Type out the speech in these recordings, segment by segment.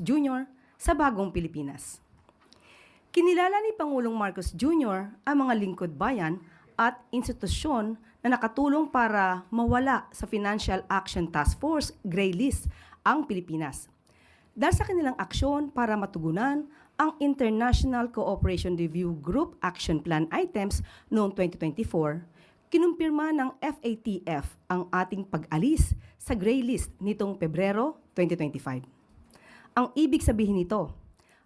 Jr. sa bagong Pilipinas. Kinilala ni Pangulong Marcos Jr. ang mga lingkod bayan at institusyon na nakatulong para mawala sa Financial Action Task Force Gray List ang Pilipinas. Dahil sa kanilang aksyon para matugunan ang International Cooperation Review Group Action Plan items noong 2024, kinumpirma ng FATF ang ating pag-alis sa gray list nitong Pebrero 2025. Ang ibig sabihin nito,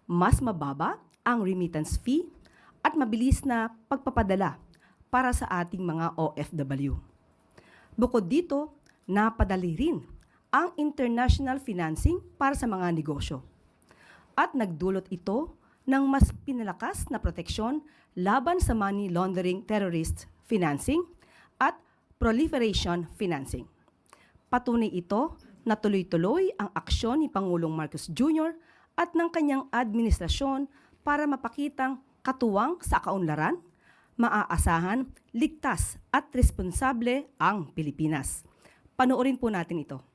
mas mababa ang remittance fee at mabilis na pagpapadala para sa ating mga OFW. Bukod dito, napadali rin ang international financing para sa mga negosyo. At nagdulot ito ng mas pinalakas na proteksyon laban sa money laundering terrorist financing at proliferation financing. Patunay ito na tuloy-tuloy ang aksyon ni Pangulong Marcos Jr. at ng kanyang administrasyon para mapakitang katuwang sa kaunlaran, maaasahan, ligtas at responsable ang Pilipinas. Panoorin po natin ito.